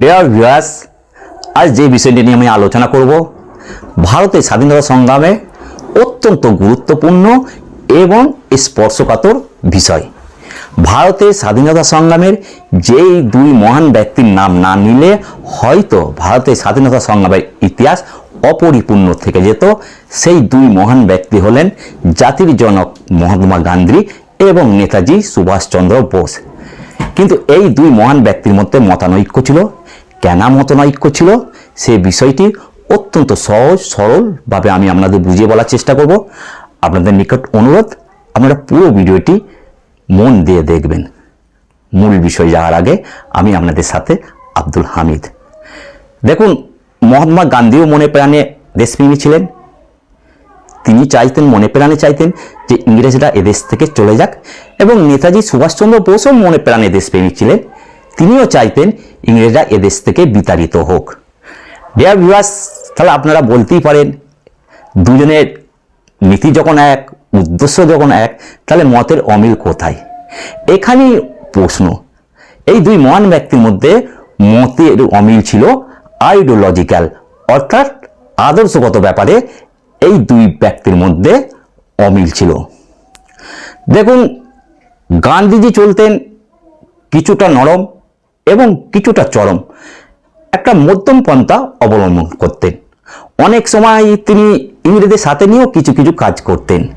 Dear viewers আজ যে বিষয়টি নিয়ে আমি আলোচনা করব, ভারতের স্বাধীনতা সংগ্রামে অত্যন্ত গুরুত্বপূর্ণ এবং স্পর্শকাতর বিষয়। ভারতের স্বাধীনতা সংগ্রামের যেই দুই মহান ব্যক্তির নাম না নিলে হয়তো ভারতের স্বাধীনতা সংগ্রামের ইতিহাস অপরিপূর্ণ থেকে যেত। সেই দুই মহান ব্যক্তি হলেন জাতির জনক মহাত্মা গান্ধী এবং নেতাজি সুভাষচন্দ্র বোস। কিন্তু এই দুই মহান ব্যক্তির মধ্যে মতানৈক্য ছিল। কেন মতানৈক্য ছিল, সে বিষয়টি অত্যন্ত সহজ সরলভাবে আমি আপনাদের বুঝিয়ে বলার চেষ্টা করব। আপনাদের নিকট অনুরোধ, আপনারা পুরো ভিডিওটি মন দিয়ে দেখবেন। মূল বিষয় যাওয়ার আগে আমি আপনাদের সাথে আব্দুল হামিদ। দেখুন, মহাত্মা গান্ধীও মনে প্রাণে দেশপ্রেমী ছিলেন। তিনি চাইতেন, মনে প্রাণে চাইতেন যে ইংরেজরা এদেশ থেকে চলে যাক এবং নেতাজি সুভাষচন্দ্র বোসও মনে প্রাণে দেশপ্রেমিক ছিলেন। তিনিও চাইতেন ইংরেজরা এদেশ থেকে বিতাড়িত হোক। ডিয়ার ভিউয়ার্স তাহলে আপনারা বলতেই পারেন, দুজনের নীতি যখন এক, উদ্দেশ্য যখন এক, তাহলে মতের অমিল কোথায়? এখানেই প্রশ্ন। এই দুই মহান ব্যক্তির মধ্যে মতের অমিল ছিল আইডিওলজিক্যাল অর্থাৎ আদর্শগত ব্যাপারে এই দুই ব্যক্তির মধ্যে অমিল ছিল। দেখুন, গান্ধীজি চলতেন কিছুটা নরম এবং কিছুটা চরম। একটা মধ্যম পন্থা অবলম্বন করতেন। অনেক সময় তিনি ইংরেজদের সাথে নিয়েও কিছু কিছু কাজ করতেন।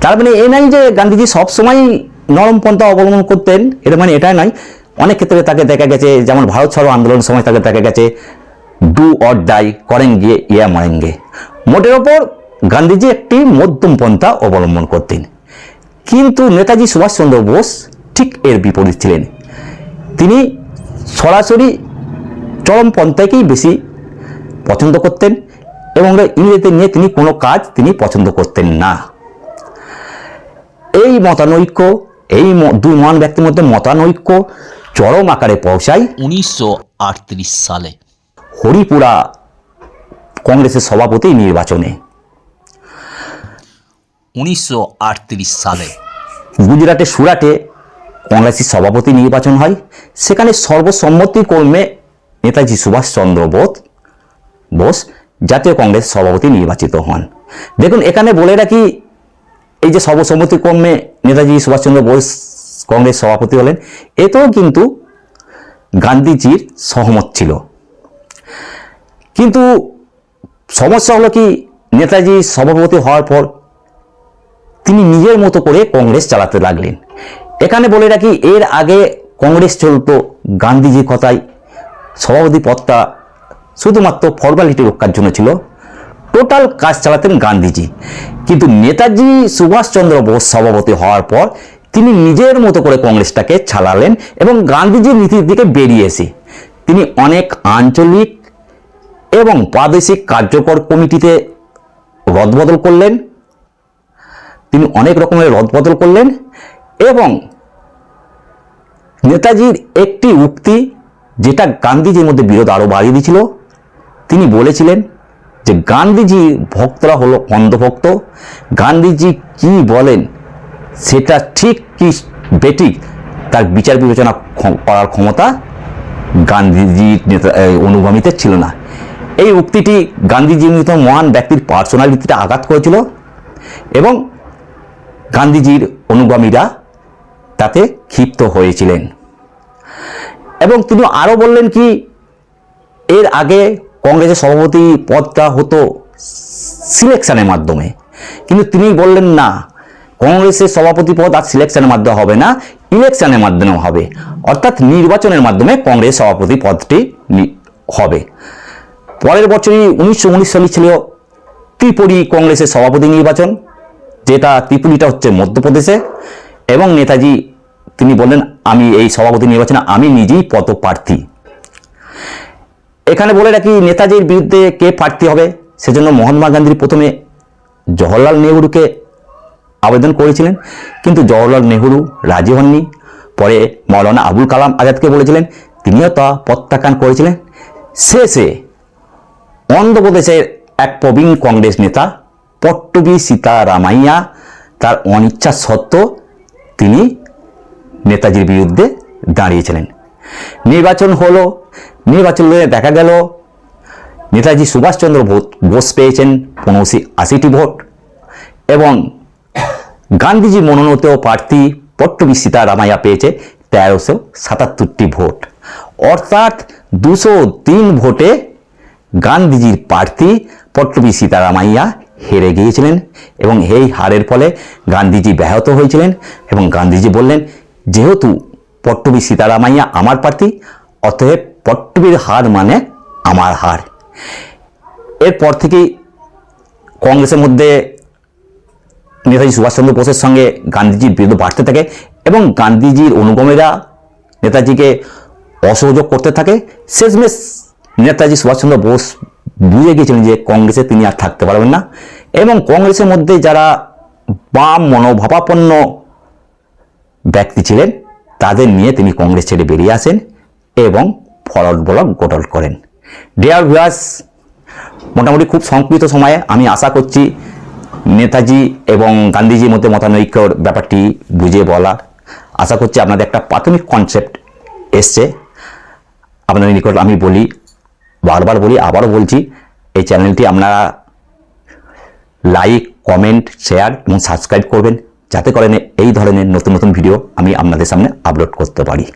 তার মানে এ নাই যে গান্ধীজি সবসময় নরম পন্থা অবলম্বন করতেন, এটা মানে এটা নয়। অনেক ক্ষেত্রে তাকে দেখা গেছে, যেমন ভারত ছাড়ো আন্দোলনের সময় তাকে দেখা গেছে ডু অর ডাই করেন গিয়ে ইয়া মারেঙ্গে মোটের ওপর গান্ধীজি একটি মধ্যম পন্থা অবলম্বন করতেন। কিন্তু নেতাজি সুভাষচন্দ্র বোস ঠিক এর বিপরীত ছিলেন। তিনি সরাসরি চরম পন্থাকেই বেশি পছন্দ করতেন এবং ইংরেজিতে নিয়ে তিনি কোনো কাজ তিনি পছন্দ করতেন না। এই মতানৈক্য এই দুই মহান ব্যক্তির মধ্যে মতানৈক্য চরম আকারে পৌঁছায়। উনিশশো আটত্রিশ সালে। হরিপুরা কংগ্রেসের সভাপতি নির্বাচনে। উনিশশো আটত্রিশ সালে। গুজরাটের সুরাটে কংগ্রেসের সভাপতি নির্বাচন হয়। সেখানে সর্বসম্মতিক্রমে নেতাজি সুভাষচন্দ্র বোস বোস, জাতীয় কংগ্রেস সভাপতি নির্বাচিত হন। দেখুন, এখানে বলে রাখি, এই যে সর্বসম্মতিক্রমে নেতাজি সুভাষচন্দ্র বোস কংগ্রেস সভাপতি হলেন, এতেও কিন্তু গান্ধীজির সহমত ছিল। কিন্তু সমস্যা হলো কি, নেতাজি সভাপতি হওয়ার পর তিনি নিজের মতো করে কংগ্রেস চালাতে লাগলেন। এখানে বলে রাখি, এর আগে কংগ্রেস চলতো গান্ধীজির কথায় সভাপতি পদটা শুধুমাত্র ফর্মালিটি রক্ষার জন্য ছিল। টোটাল কাজ চালাতেন গান্ধীজি। কিন্তু নেতাজি সুভাষচন্দ্র বোস সভাপতি হওয়ার পর তিনি নিজের মতো করে কংগ্রেসটাকে চালালেন এবং গান্ধীজির নীতির দিকে বেরিয়ে এসে তিনি অনেক আঞ্চলিক এবং প্রাদেশিক কার্যকর কমিটিতে রদবদল করলেন। তিনি অনেক রকমের রদবদল করলেন। এবং নেতাজির একটি উক্তি যেটা গান্ধীজির মধ্যে বিরোধ আরও বাড়িয়ে দিয়েছিল, তিনি বলেছিলেন যে গান্ধীজি ভক্তরা হলো অন্ধভক্ত। গান্ধীজি কি বলেন সেটা ঠিক কি বেঠিক তার বিচার বিবেচনা করার ক্ষমতা গান্ধীজির নেতা অনুগামীতে ছিল না। এই উক্তিটি গান্ধীজির মতো মহান ব্যক্তির পার্সোনালিটিতে আঘাত করেছিল এবং গান্ধীজির অনুগামীরা তাতে ক্ষিপ্ত হয়েছিলেন। এবং তিনি আরও বললেন কি, এর আগে কংগ্রেসের সভাপতি পদটা হতো সিলেকশনের মাধ্যমে। কিন্তু তিনি বললেন না, কংগ্রেসের সভাপতি পদ আর সিলেকশনের মাধ্যমে হবে না, ইলেকশনের মাধ্যমে হবে। অর্থাৎ নির্বাচনের মাধ্যমে কংগ্রেস সভাপতি পদটি হবে। পরের বছরই উনিশশো উনিশ সালে ছিল ত্রিপুরি কংগ্রেসের সভাপতি নির্বাচন, যেটা ত্রিপুরিটা হচ্ছে মধ্যপ্রদেশে, এবং নেতাজি তিনি বললেন, আমি এই সভাপতি নির্বাচনে আমি নিজেই পদপ্রার্থী। এখানে বলে রাখি, নেতাজির বিরুদ্ধে কে প্রার্থী হবে? সেজন্য মহাত্মা গান্ধী প্রথমে জওহরলাল নেহরুকে আবেদন করেছিলেন। কিন্তু জওহরলাল নেহরু রাজি হননি। পরে মৌলানা আবুল কালাম আজাদকে বলেছিলেন, তিনিও তা প্রত্যাখ্যান করেছিলেন। শেষে অন্ধ্রপ্রদেশের এক প্রবীণ কংগ্রেস নেতা পট্টবি সীতারামাইয়া, তার অনিচ্ছা সত্ত্বেও তিনি নেতাজির বিরুদ্ধে দাঁড়িয়েছিলেন। নির্বাচন হলো, নির্বাচনে দেখা গেল, নেতাজি সুভাষচন্দ্র বোস- পেয়েছেন পনেরোশি আশিটি ভোট এবং গান্ধীজি মনোনীত প্রার্থী পট্টবী সীতারামাইয়া পেয়েছে তেরোশো সাতাত্তরটি ভোট। অর্থাৎ দুশো তিন ভোটে গান্ধীজির প্রার্থী পট্টবী সীতারামাইয়া হেরে গিয়েছিলেন এবং এই হারের ফলে গান্ধীজি ব্যাহত হয়েছিলেন এবং গান্ধীজি বললেন যেহেতু পট্টবী সীতারামাইয়া আমার প্রার্থী অতএব পট্টবীর হার মানে আমার হার। এরপর থেকেই কংগ্রেসের মধ্যে নেতাজি সুভাষচন্দ্র বোসের সঙ্গে গান্ধীজির বিরোধ বাড়তে থাকে এবং গান্ধীজির অনুগমেরা নেতাজিকে অসহযোগ করতে থাকে। শেষমেশ নেতাজি সুভাষচন্দ্র বোস বুঝে গিয়েছিলেন যে কংগ্রেসে তিনি আর থাকতে পারবেন না এবং কংগ্রেসের মধ্যে যারা বাম মনোভাবাপন্ন ব্যক্তি ছিলেন, তাদের নিয়ে তিনি কংগ্রেস ছেড়ে বেরিয়ে আসেন এবং ফরওয়ার্ড ব্লক গঠন করেন। ডিয়ার ভিউয়ার্স মোটামুটি খুব সংক্ষিপ্ত সময়ে আমি আশা করছি নেতাজি এবং গান্ধীজির মধ্যে মতানৈক্যর ব্যাপারটি বুঝিয়ে বলা। আশা করছি আপনাদের একটা প্রাথমিক কনসেপ্ট এসছে। আপনাদের নিকট আমি বলি, বারবার বলি, আবারও বলছি, এই চ্যানেলটি আপনারা লাইক কমেন্ট শেয়ার এবং সাবস্ক্রাইব করবেন। যাতে করেন এই ধরনের নতুন নতুন ভিডিও আমি আপনাদের সামনে আপলোড করতে পারি।